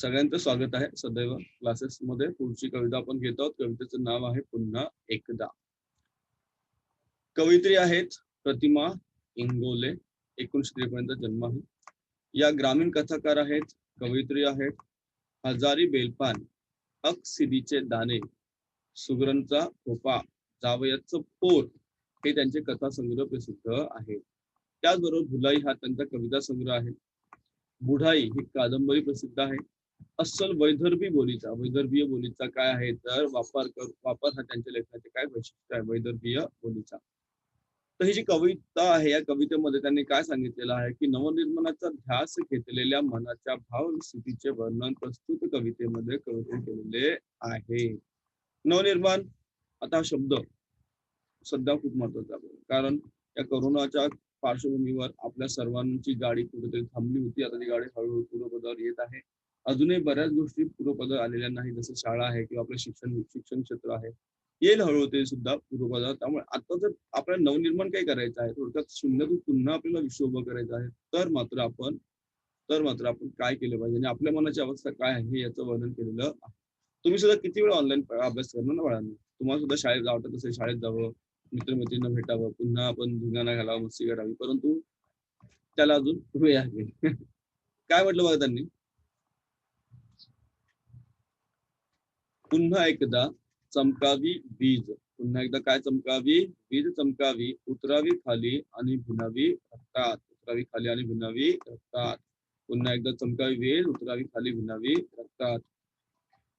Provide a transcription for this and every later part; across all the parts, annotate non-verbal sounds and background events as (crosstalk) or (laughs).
सगळ्यांचं स्वागत आहे. सदैव क्लासेस मध्ये पुढची कविता आपण घेत आहोत. कवितेचं नाव आहे पुन्हा एकदा. कवयित्री आहेत प्रतिमा इंगोले एकोणीशे त्रेपर्यंत जन्म आहे. या ग्रामीण कथाकार आहेत कवयित्री आहेत हजारी बेलपान अक सिदीचे दाणे सुगरणचा खोपा जावयाचं पोर हे त्यांचे कथासंग्रह प्रसिद्ध आहे. त्याचबरोबर भुलाई हा त्यांचा कविता संग्रह आहे. बुढाई ही कादंबरी प्रसिद्ध आहे. अस्सल वैदर्भी बोलीचा. वैदर्भीय बोलीचा काय आहे? तर वापर कर वापर हा त्यांच्या लेखनाचे काय वैशिष्ट्य आहे? वैदर्भीय बोलीचा. तर ही जी कविता आहे या कवितेमध्ये त्यांनी काय सांगितलेलं आहे? की नवनिर्माणाचा ध्यास घेतलेल्या मनाच्या भाव स्थितीचे वर्णन प्रस्तुत कवितेमध्ये कविते केलेले आहे. नवनिर्माण आता हा शब्द सध्या खूप महत्त्वाचा आहे. कारण या करोनाच्या पार्श्वभूमीवर आपल्या सर्वांची गाडी कुठेतरी थांबली होती. आता ती गाडी हळूहळू पूर्वपदावर येत आहे. अजूनही बऱ्याच गोष्टी पूर्वपदावर आलेल्या नाही जसं शाळा आहे किंवा आपलं शिक्षण शिक्षण क्षेत्र आहे. येईल हळूहळू ते सुद्धा पूर्वपदावर. त्यामुळे आता जर आपल्याला नवनिर्माण काही करायचं आहे थोडक्यात शून्यातून पुन्हा आपल्याला विश्व उभं करायचं आहे तर मात्र आपण तर मात्र आपण काय केलं पाहिजे आणि आपल्या मनाची अवस्था काय आहे याचं वर्णन केलेलं आहे. तुम्ही सुद्धा किती वेळ ऑनलाईन अभ्यास करणार ना बाळांनी? तुम्हाला सुद्धा शाळेत वाटत असेल शाळेत जावं मित्रमैत्रींना भेटावं पुन्हा आपण धिंगाणा घालावं मस्ती करावी परंतु त्याला अजून वेळ आहे. (laughs) काय म्हटलं बघा त्यांनी? पुन्हा एकदा चमकावी वीज पुन्हा एकदा काय चमकावी? वीज चमकावी उतरावी खाली आणि भिनावी रक्तात. उतरावी खाली आणि भिनावी रक्तात. पुन्हा एकदा चमकावी वीज उतरावी खाली भिनावी रक्तात.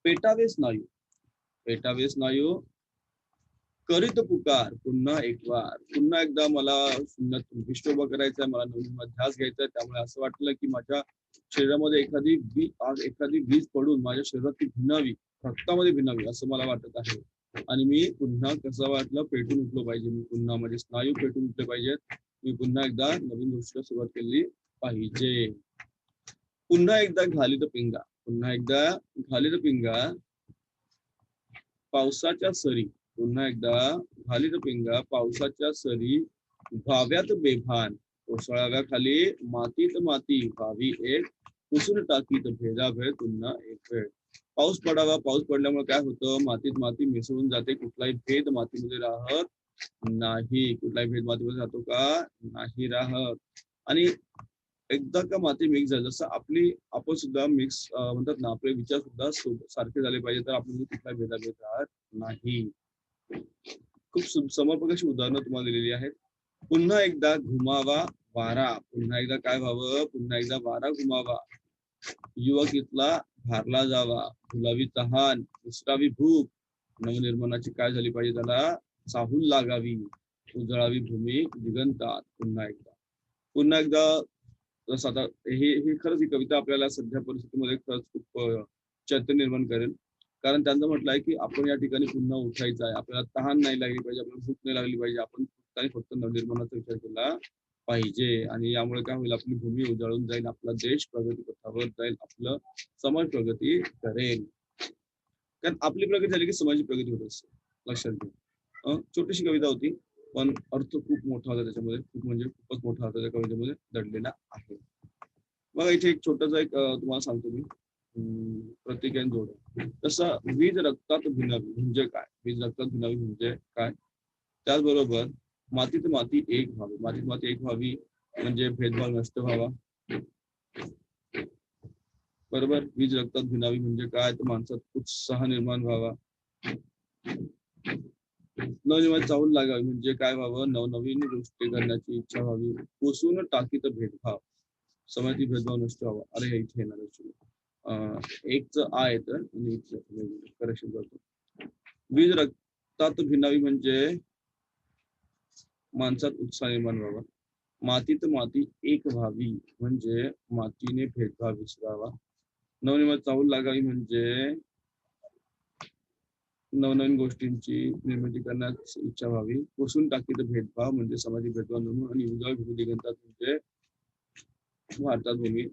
पेटावे स्नायू. पेटावे स्नायू. करीत पुकार. पुन्हा एक वार पुन्हा एकदा मला शून्यात विष्ट उभा करायचा मला नवीन ध्यास घ्यायचा त्यामुळे असं वाटलं की माझ्या शरीरामध्ये एखादी वीज एखादी वीज पडून माझ्या शरीरात ती भिनावी रक्तामध्ये भिनावी असं मला वाटत आहे. आणि मी पुन्हा कसं वाटलं? पेटून उठलो पाहिजे मी पुन्हा. माझे स्नायू पेटून उठले पाहिजेत. मी पुन्हा एकदा नवीन गोष्टीला सुरुवात केली पाहिजे. पुन्हा एकदा घालीत पिंगा. पुन्हा एकदा घालीत पिंगा. पावसाच्या सरी. पुन्हा एकदा घालीत पिंगा. पावसाच्या सरी. भाव्यात बेभान. कोसळाव्याखाली मातीत माती व्हावी एक पुसून टाकीत भेदाभेद पुन्हा एक वेळ. पाऊस पडावा पाऊस पडल्यामुळे काय होतं? मातीत माती मिसळून जाते कुठलाही भेद मातीमध्ये राहत नाही. कुठलाही भेद मातीमध्ये राहतो का? नाही राहत. आणि एकदा का माती मिक्स झाली जसं आपली आपण सुद्धा मिक्स म्हणतात ना आपले विचार सुद्धा सारखे झाले पाहिजे तर आपण कुठला भेदाभेद राहत नाही. खूप समर्पक अशी उदाहरणं तुम्हाला दिलेली आहेत. पुन्हा एकदा घुमावा वारा पुन्हा एकदा काय व्हावं? पुन्हा एकदा वारा घुमावा. युवक इथला भारला जावा. गुलाबी तहान विसरावी भूक. नवनिर्माणाची काय झाली पाहिजे त्याला? चाहूल लागावी. उजळावी भूमी दिगंतात पुन्हा एकदा. पुन्हा एकदा जसं आता हे हे खरंच ही कविता आपल्याला सध्या परिस्थितीमध्ये खरंच खूप चैत्य निर्माण करेल. कारण त्यांचं म्हटलंय की आपण या ठिकाणी पुन्हा उठायचं आहे. आपल्याला तहान नाही लागली पाहिजे आपल्याला भूक नाही लागली पाहिजे. आपण फक्त फक्त नवनिर्माणाचा विचार केला. पाहिजे आणि यामुळे काय होईल आपली भूमी उजाळून जाईल आपला देश प्रगती पथावर जाईल आपलं समाज प्रगती करेल. कारण आपली प्रगती झाली की समाजाची प्रगती होत असते लक्षात घ्या. छोटीशी कविता होती पण अर्थ खूप मोठा होता त्याच्यामध्ये खूप म्हणजे खूपच मोठा होता त्या कवितेमध्ये दडलेला आहे. बघा इथे एक छोटस एक तुम्हाला सांगतो मी. प्रतिज्ञान जोड. तसं वीज रक्तात भिनावी म्हणजे काय? वीज रक्तात भिनावी म्हणजे काय? त्याचबरोबर मातीत माती एक व्हावी. मातीत माती एक व्हावी म्हणजे भेदभाव नष्ट व्हावा. बरोबर? वीज रक्तात भिनावी म्हणजे काय? तर माणसात उत्साह निर्माण व्हावा. नवनिर्माण चावूल लागावी म्हणजे काय व्हावं? नवनवीन गोष्टी करण्याची इच्छा व्हावी. पोसून टाकीत भेदभाव. समाजातील भेदभाव नष्ट व्हावा. अरे इथे येणार एकच आ तर आणि करेक्शन करतो. वीज रक्तात भिनावी म्हणजे माणसात उत्साह निर्माण व्हावा. मातीत माती एक व्हावी म्हणजे मातीने भेदभाव विसरावा. नवनिर्माण चाहूल लागावी म्हणजे नवनवीन गोष्टींची निर्मिती करण्यास इच्छा व्हावी. पुसून टाकीत भेदभाव म्हणजे सामाजिक भेदभाव नमून आणि उजाळ दिगंतात म्हणजे भारतात भूमी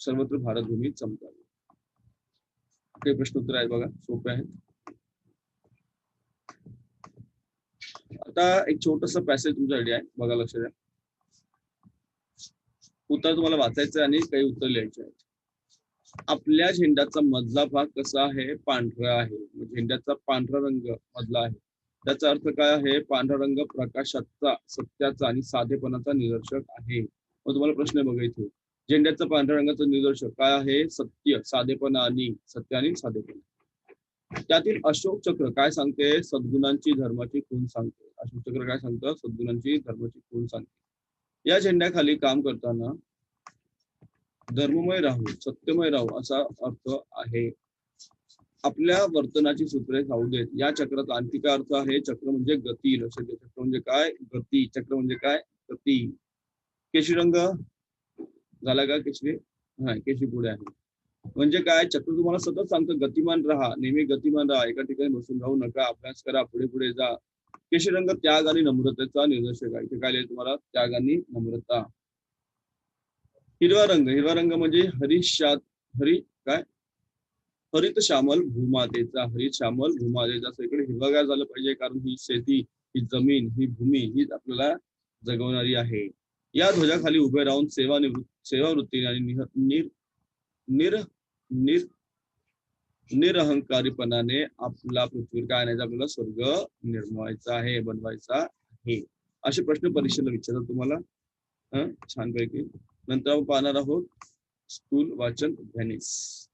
सर्वत्र भारत भूमी चमकावी. काही प्रश्न उत्तर आहेत बघा सोपे आहेत. आता एक छोटस पॅसेज तुमच्यासाठी आहे बघा लक्ष द्या. उत्तर तुम्हाला वाचायचं आणि काही उत्तर लिहायचे आहेत. आपल्या झेंड्याचा मधला भाग कसा आहे? पांढरा आहे. म्हणजे झेंड्याचा पांढरा रंग मधला आहे. त्याचा अर्थ काय आहे? पांढरा रंग प्रकाशाचा सत्याचा आणि साधेपणाचा निदर्शक आहे. मग तुम्हाला प्रश्न बघा इथे. झेंड्याचा पांढऱ्या रंगाचं निदर्शक काय आहे? सत्य साधेपणा आणि सत्य आणि साधेपणा. त्यातील अशोक चक्र काय सांगते? सद्गुणांची धर्माची खून सांगते. अशोक चक्र काय सांगतं? सद्गुणांची धर्माची खून सांगते. या झेंड्याखाली काम करताना धर्ममय राहू सत्यमय राहू असा अर्थ आहे. आपल्या वर्तनाची सूत्रे जाऊ देत. या चक्राचा आणखी काय अर्थ आहे? चक्र म्हणजे गती लक्ष दे चक्र म्हणजे काय? गती. चक्र म्हणजे काय? गती. केशी रंग? झाला का केशरी? हा केशी पुढे आहे. म्हणजे काय? चक्र तुम्हाला सतत सांगतं गतिमान राहा नेहमी गतिमान राहा एका ठिकाणी बसून राहू नका अभ्यास करा पुढे पुढे जा. केशरंग त्याग आणि नम्रतेचा निर्देशक आहे. इथे काय लिहिले तुम्हाला? त्याग आणि नम्रता. हिरवा रंग हिरवा रंग म्हणजे हरिशात हरी काय? हरित श्यामल भूमातेचा हरित श्यामल भूमातेचा. असं इकडे हिरवागार झालं पाहिजे कारण ही शेती ही जमीन ही भूमी हीच आपल्याला जगवणारी आहे. या ध्वजाखाली उभे राहून सेवानिवृत्त सेवावृत्तीने आणि निर निर निर निरहंकारीपणाने आपला पृथ्वीवर काय आणायचा? आपल्याला स्वर्ग निर्मवायचा आहे बनवायचा आहे. असे प्रश्न परीक्षेला विचारतात तुम्हाला. छानपैकी. नंतर आपण पाहणार आहोत स्थूल वाचन व्हॅनिस